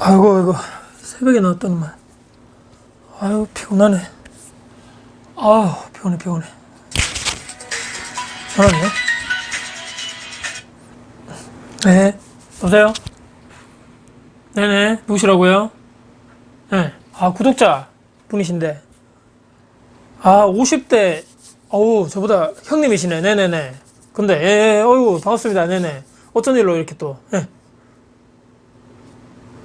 아이고 아이고. 새벽에 나왔더니만 아유 피곤하네. 아우 피곤해 피곤해. 전화네. 네 여보세요? 네네 누구시라고요? 네아 구독자 분이신데. 아 50대 어우 저보다 형님이시네. 네네네. 근데 예, 예 어이구 반갑습니다. 네네. 어쩐 일로 이렇게 또? 예.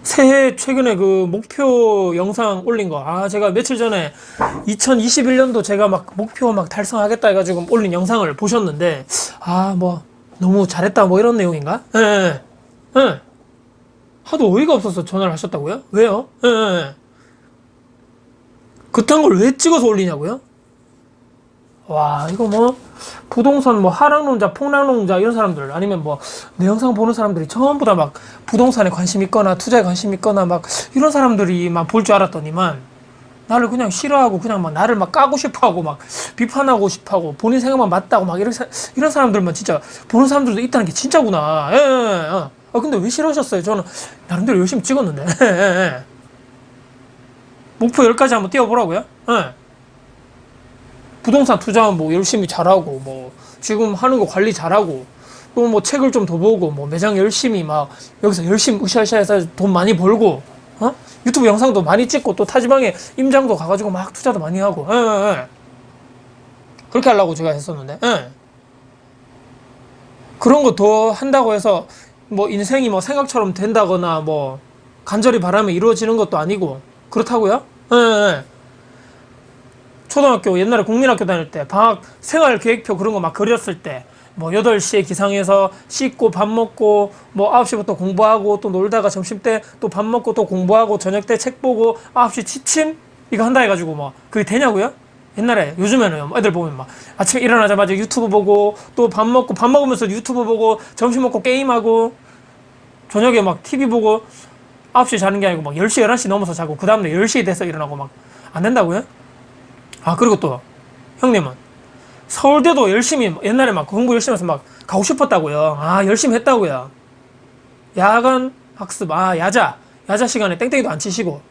새해 최근에 그 목표 영상 올린 거. 아, 제가 며칠 전에 2021년도 제가 막 목표 막 달성하겠다 해가지고 올린 영상을 보셨는데, 아, 뭐, 너무 잘했다, 뭐 이런 내용인가? 예, 예, 예. 하도 어이가 없어서 전화를 하셨다고요? 왜요? 예, 예. 그딴 걸 왜 찍어서 올리냐고요? 와, 이거 뭐, 부동산 뭐 하락론자, 폭락론자 이런 사람들 아니면 뭐 내 영상 보는 사람들이 전부 다 막 부동산에 관심 있거나 투자에 관심 있거나 막 이런 사람들이 막 볼 줄 알았더니만 나를 그냥 싫어하고 그냥 막 나를 막 까고 싶어하고 막 비판하고 싶어하고 본인 생각만 맞다고 막 이런 사, 이런 사람들만 진짜 보는 사람들도 있다는 게 진짜구나. 예, 예, 예. 아 근데 왜 싫어하셨어요? 저는 나름대로 열심히 찍었는데. 목표 10가지 한번 띄워보라고요? 예. 부동산 투자 뭐 열심히 잘하고 뭐 지금 하는 거 관리 잘하고 또 뭐 책을 좀 더 보고 뭐 매장 열심히 막 여기서 열심히 으쌰으쌰 해서 돈 많이 벌고 어 유튜브 영상도 많이 찍고 또 타지방에 임장도 가가지고 막 투자도 많이 하고 예, 예, 예. 그렇게 하려고 제가 했었는데 예. 그런 거 더 한다고 해서 뭐 인생이 뭐 생각처럼 된다거나 뭐 간절히 바라면 이루어지는 것도 아니고 그렇다고요? 예, 예. 초등학교 옛날에 국민학교 다닐 때 방학 생활 계획표 그런 거 막 그렸을 때 뭐 8시에 기상해서 씻고 밥 먹고 뭐 9시부터 공부하고 또 놀다가 점심 때 또 밥 먹고 또 공부하고 저녁 때 책 보고 9시 취침 이거 한다 해가지고 뭐 그게 되냐고요? 옛날에 요즘에는 애들 보면 막 아침에 일어나자마자 유튜브 보고 또 밥 먹고 밥 먹으면서 유튜브 보고 점심 먹고 게임하고 저녁에 막 TV 보고 9시에 자는 게 아니고 막 10시 11시 넘어서 자고 그 다음날 10시 돼서 일어나고 막 안 된다고요? 아 그리고 또 형님은 서울대도 열심히 옛날에 막 공부 열심히 해서 막 가고 싶었다고요. 아 열심히 했다고요. 야간 학습 아 야자 야자 시간에 땡땡이도 안 치시고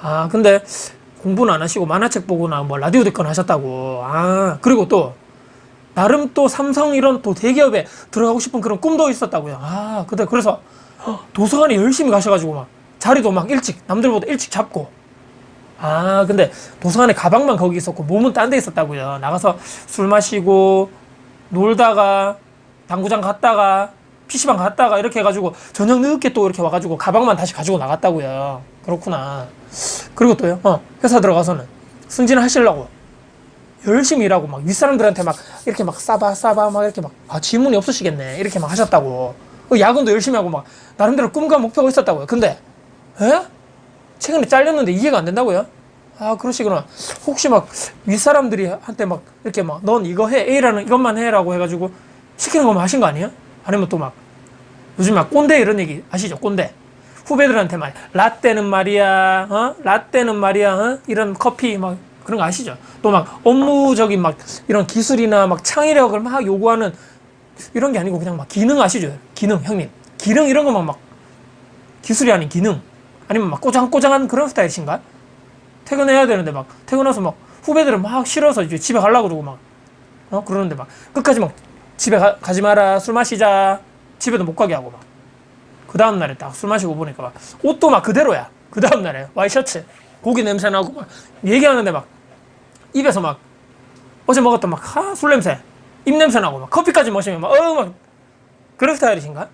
아 근데 공부는 안 하시고 만화책 보거나 뭐 라디오 듣거나 하셨다고 아 그리고 또 나름 또 삼성 이런 또 대기업에 들어가고 싶은 그런 꿈도 있었다고요. 아 근데 그래서 도서관에 열심히 가셔가지고 막 자리도 막 일찍 남들보다 일찍 잡고 아, 근데 도서관에 가방만 거기 있었고 몸은 딴 데 있었다고요. 나가서 술 마시고 놀다가 당구장 갔다가 PC방 갔다가 이렇게 해가지고 저녁 늦게 또 이렇게 와가지고 가방만 다시 가지고 나갔다고요. 그렇구나. 그리고 또요, 어, 회사 들어가서는 승진하시려고 열심히 일하고 막 윗사람들한테 막 이렇게 막 싸바 싸바 막 이렇게 막 아, 지문이 없으시겠네. 이렇게 막 하셨다고. 그 야근도 열심히 하고 막 나름대로 꿈과 목표가 있었다고요. 근데, 에? 최근에 잘렸는데 이해가 안 된다고요? 아 그러시구나. 혹시 막 윗사람들이 한테 막 이렇게 막 넌 이거 해 A라는 이것만 해라고 해가지고 시키는 것만 하신 거 아니에요? 아니면 또 막 요즘 막 꼰대 이런 얘기 아시죠? 꼰대. 후배들한테 말 라떼는 말이야, 어? 라떼는 말이야, 어? 이런 커피 막 그런 거 아시죠? 또 막 업무적인 막 이런 기술이나 막 창의력을 막 요구하는 이런 게 아니고 그냥 막 기능 아시죠? 기능 형님. 기능 이런 거만 막 기술이 아닌 기능. 아니면 막 꼬장꼬장한 그런 스타일이신가? 퇴근해야 되는데 막 퇴근해서 막 후배들은 막 싫어서 이제 집에 가려고 그러고 막 어? 그러는데 막 끝까지 막 집에 가, 가지 마라 술 마시자 집에도 못 가게 하고 막 그 다음날에 딱 술 마시고 보니까 막 옷도 막 그대로야 그 다음날에 와이셔츠 고기 냄새 나고 막 얘기하는데 막 입에서 막 어제 먹었던 막술 냄새 입 냄새 나고 막 커피까지 마시면 막어막 그런 스타일이신가?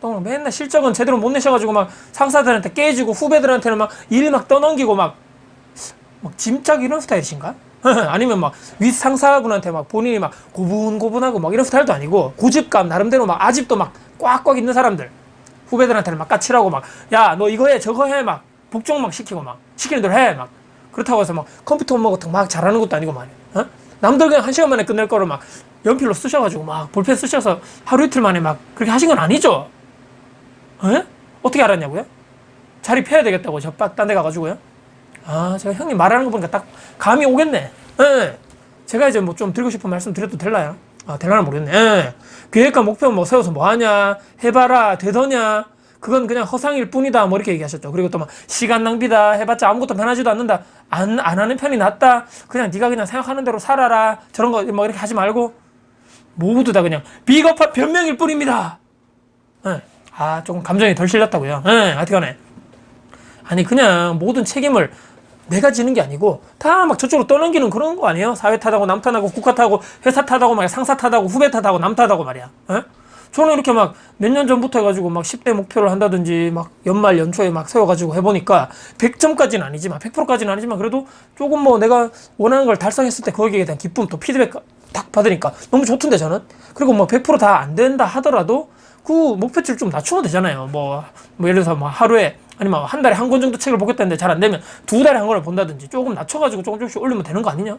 또 맨날 실적은 제대로 못 내셔가지고 막 상사들한테 깨지고 후배들한테는 막 일 막 떠넘기고 막, 막 짐짝 이런 스타일이신가? 아니면 막 윗 상사분한테 막 본인이 막 고분고분하고 막 이런 스타일도 아니고 고집감 나름대로 막 아집도 막 꽉꽉 있는 사람들 후배들한테는 막 까칠하고 막 야 너 이거 해 저거 해 막 복종 막 시키고 막 시키는 대로 해 막 그렇다고 해서 막 컴퓨터 업무 같은 거막 잘하는 것도 아니고 말이야 어? 남들 그냥 한 시간 만에 끝낼 거를 막 연필로 쓰셔가지고 막 볼펜 쓰셔서 하루 이틀 만에 막 그렇게 하신 건 아니죠? 에? 어떻게 알았냐고요? 자리 펴야 되겠다고 저 딴데 가가지고요. 아, 제가 형님 말하는 거 보니까 딱 감이 오겠네. 예. 제가 이제 뭐 좀 드리고 싶은 말씀 드려도 될라요? 아, 될라나 모르겠네. 예. 계획과 목표 뭐 세워서 뭐 하냐? 해봐라. 되더냐? 그건 그냥 허상일 뿐이다 뭐 이렇게 얘기하셨죠. 그리고 또 막 시간 낭비다 해봤자 아무것도 변하지도 않는다. 안, 안 하는 편이 낫다. 그냥 네가 그냥 생각하는 대로 살아라. 저런 거뭐 이렇게 하지 말고 모두 다 그냥 비겁한 변명일 뿐입니다. 예. 아 조금 감정이 덜 실렸다고요. 예, 하여튼간에 아니 그냥 모든 책임을 내가 지는 게 아니고 다 막 저쪽으로 떠넘기는 그런 거 아니에요? 사회 탓하고 남 탓하고 국가 탓하고 회사 탓하고 막 상사 탓하고 후배 탓하고 남 탓하고 말이야. 예? 저는 이렇게 막 몇 년 전부터 해가지고 막 10대 목표를 한다든지 막 연말 연초에 막 세워가지고 해보니까 100점까지는 아니지만 100%까지는 아니지만 그래도 조금 뭐 내가 원하는 걸 달성했을 때 거기에 대한 기쁨 또 피드백 딱 받으니까 너무 좋던데 저는 그리고 뭐 100%다 안 된다 하더라도 그 목표치를 좀 낮추면 되잖아요. 뭐, 뭐 예를 들어서 뭐 하루에 아니면 한 달에 한 권 정도 책을 보겠다는데 잘 안 되면 두 달에 한 권을 본다든지 조금 낮춰가지고 조금 조금씩 올리면 되는 거 아니냐?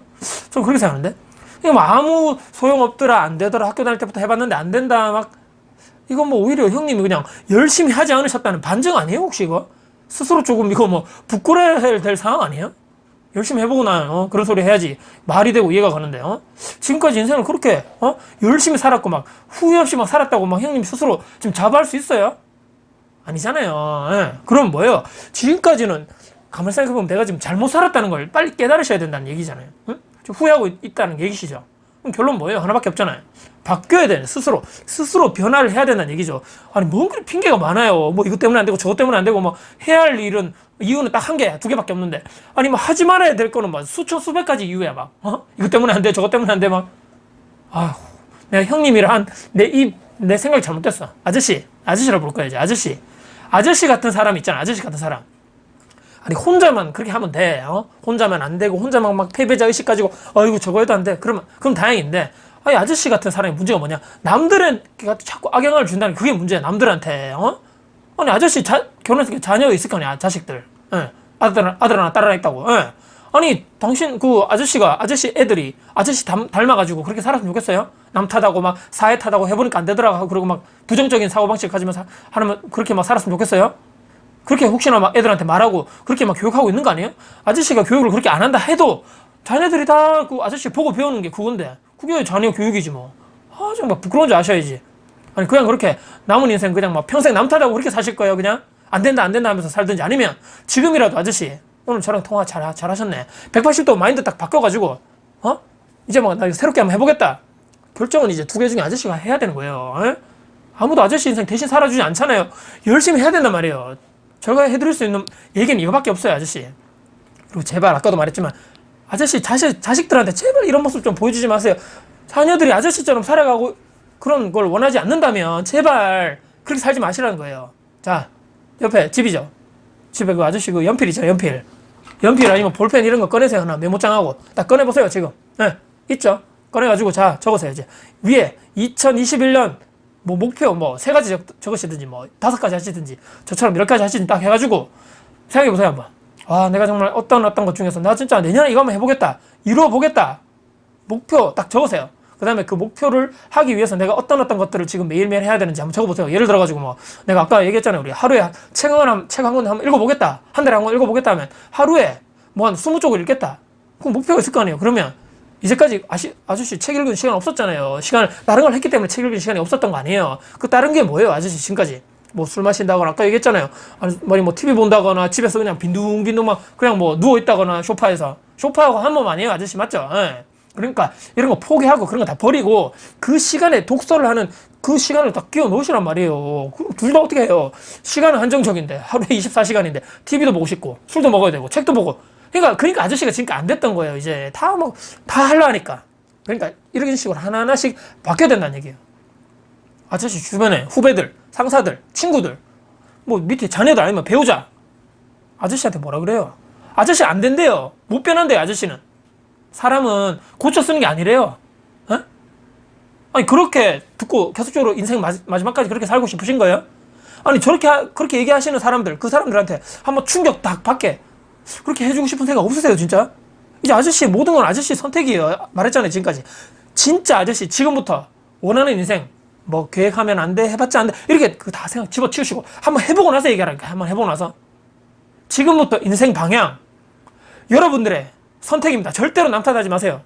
저는 그렇게 생각하는데. 이거 뭐 아무 소용 없더라 안 되더라 학교 다닐 때부터 해봤는데 안 된다 막 이건 뭐 오히려 형님이 그냥 열심히 하지 않으셨다는 반증 아니에요 혹시 이거 스스로 조금 이거 뭐 부끄러워야 될 상황 아니에요? 열심히 해보고 나요 어? 그런 소리 해야지 말이 되고 이해가 가는데 어? 지금까지 인생을 그렇게 어? 열심히 살았고 막 후회 없이 막 살았다고 막 형님 스스로 지금 자부할 수 있어요? 아니잖아요. 예. 그럼 뭐예요? 지금까지는 가만히 생각해보면 내가 지금 잘못 살았다는 걸 빨리 깨달으셔야 된다는 얘기잖아요. 응? 좀 후회하고 있- 있다는 얘기시죠. 그럼 결론 뭐예요? 하나밖에 없잖아요. 바뀌어야 되는 스스로 스스로 변화를 해야 된다는 얘기죠. 아니 뭔 그리 핑계가 많아요. 뭐 이것 때문에 안 되고 저것 때문에 안 되고 뭐 해야 할 일은 이유는 딱 한 개, 두 개밖에 없는데 아니 뭐 하지 말아야 될 거는 막 수천 수백 가지 이유야 막 어? 이것 때문에 안 돼, 저것 때문에 안 돼 막 아휴 내가 형님이랑 내 입 내 생각이 잘못됐어. 아저씨 아저씨라 부를 거야 이제 아저씨 아저씨 같은 사람 있잖아 아저씨 같은 사람 아니 혼자만 그렇게 하면 돼. 어? 혼자만 안 되고 혼자만 막 패배자 의식 가지고 어이구 저거 해도 안 돼. 그러면 그럼 다행인데 아니 아저씨 같은 사람의 문제가 뭐냐? 남들한테 자꾸 악영향을 준다는 그게 문제야. 남들한테. 어? 아니 아저씨 자, 결혼했을 때 자녀가 있을 거 아니야. 자식들. 예. 아들 아들 하나 딸 하나 있다고. 예. 아니 당신 그 아저씨가 아저씨 애들이 아저씨 닮, 닮아가지고 그렇게 살았으면 좋겠어요? 남 탓하고 막 사회 탓하고 해보니까 안 되더라 그러고 막 부정적인 사고방식 가지면 사, 하면 그렇게 막 살았으면 좋겠어요? 그렇게 혹시나 막 애들한테 말하고 그렇게 막 교육하고 있는 거 아니에요? 아저씨가 교육을 그렇게 안 한다 해도 자네들이 다 그 아저씨 보고 배우는 게 그건데 그게 자녀 교육이지 뭐. 아 정말 부끄러운 줄 아셔야지. 아니 그냥 그렇게 남은 인생 그냥 막 평생 남 탓하고 그렇게 사실 거예요 그냥 안 된다 안 된다 하면서 살든지 아니면 지금이라도 아저씨 오늘 저랑 통화 잘 잘 하셨네. 180도 마인드 딱 바뀌어가지고 어 이제 뭐나 새롭게 한번 해보겠다. 결정은 이제 두 개 중에 아저씨가 해야 되는 거예요. 에? 아무도 아저씨 인생 대신 살아주지 않잖아요. 열심히 해야 된단 말이에요. 제가 해드릴 수 있는 얘기는 이거밖에 없어요, 아저씨. 그리고 제발 아까도 말했지만 아저씨 자식 자식들한테 제발 이런 모습 좀 보여주지 마세요. 자녀들이 아저씨처럼 살아가고 그런 걸 원하지 않는다면 제발 그렇게 살지 마시라는 거예요. 자 옆에 집이죠. 집에 그 아저씨 그 연필 있잖아요, 연필. 연필 아니면 볼펜 이런 거 꺼내세요 하나 메모장하고 딱 꺼내보세요 지금. 예, 있죠. 꺼내가지고 자 적으세요 이제 위에 2021년 뭐 목표 뭐 세 가지 적, 적으시든지 뭐 다섯 가지 하시든지 저처럼 열 가지 하시든지 딱 해가지고 생각해 보세요 한번. 아 내가 정말 어떤 어떤 것 중에서 나 진짜 내년에 이거 한번 해보겠다 이루어 보겠다 목표 딱 적으세요. 그 다음에 그 목표를 하기 위해서 내가 어떤 어떤 것들을 지금 매일매일 해야 되는지 한번 적어보세요. 예를 들어가지고 뭐 내가 아까 얘기했잖아요. 우리 하루에 책 한, 책 한 권 한번 읽어보겠다. 한 달에 한 권 읽어보겠다 하면 하루에 뭐 한 20쪽을 읽겠다. 그 목표가 있을 거 아니에요. 그러면 이제까지 아시, 아저씨 책 읽은 시간 없었잖아요. 시간을 다른 걸 했기 때문에 책 읽은 시간이 없었던 거 아니에요. 그 다른 게 뭐예요, 아저씨 지금까지? 뭐 술 마신다거나 아까 얘기했잖아요. 아니 뭐 TV 본다거나 집에서 그냥 빈둥빈둥 막 그냥 뭐 누워 있다거나 소파에서 소파하고 한 몸 아니에요, 아저씨 맞죠? 예. 그러니까 이런 거 포기하고 그런 거 다 버리고 그 시간에 독서를 하는 그 시간을 다 끼워 놓으시란 말이에요. 둘 다 어떻게 해요? 시간은 한정적인데 하루에 24시간인데 TV도 보고 싶고 술도 먹어야 되고 책도 보고 그러니까 그러니까 아저씨가 지금까지 안 됐던 거예요. 이제 다 뭐 다 하려 하니까 그러니까 이런 식으로 하나 하나씩 바뀌어야 된다는 얘기예요. 아저씨 주변에 후배들, 상사들, 친구들, 뭐 밑에 자녀들 아니면 배우자 아저씨한테 뭐라 그래요? 아저씨 안 된대요. 못 변한대요, 아저씨는. 사람은 고쳐 쓰는 게 아니래요. 어? 아니 그렇게 듣고 계속적으로 인생 마지, 마지 막까지 그렇게 살고 싶으신 거예요? 아니 저렇게 하- 그렇게 얘기하시는 사람들 그 사람들한테 한번 충격 딱 받게 그렇게 해주고 싶은 생각 없으세요 진짜? 이제 아저씨 모든 건 아저씨 선택이에요. 말했잖아요 지금까지. 진짜 아저씨 지금부터 원하는 인생 뭐 계획하면 안 돼, 해봤자 안 돼 이렇게 그 다 생각 집어치우시고 한번 해보고 나서 얘기하라니까 한번 해보고 나서 지금부터 인생 방향 여러분들의 선택입니다. 절대로 남 탓하지 마세요.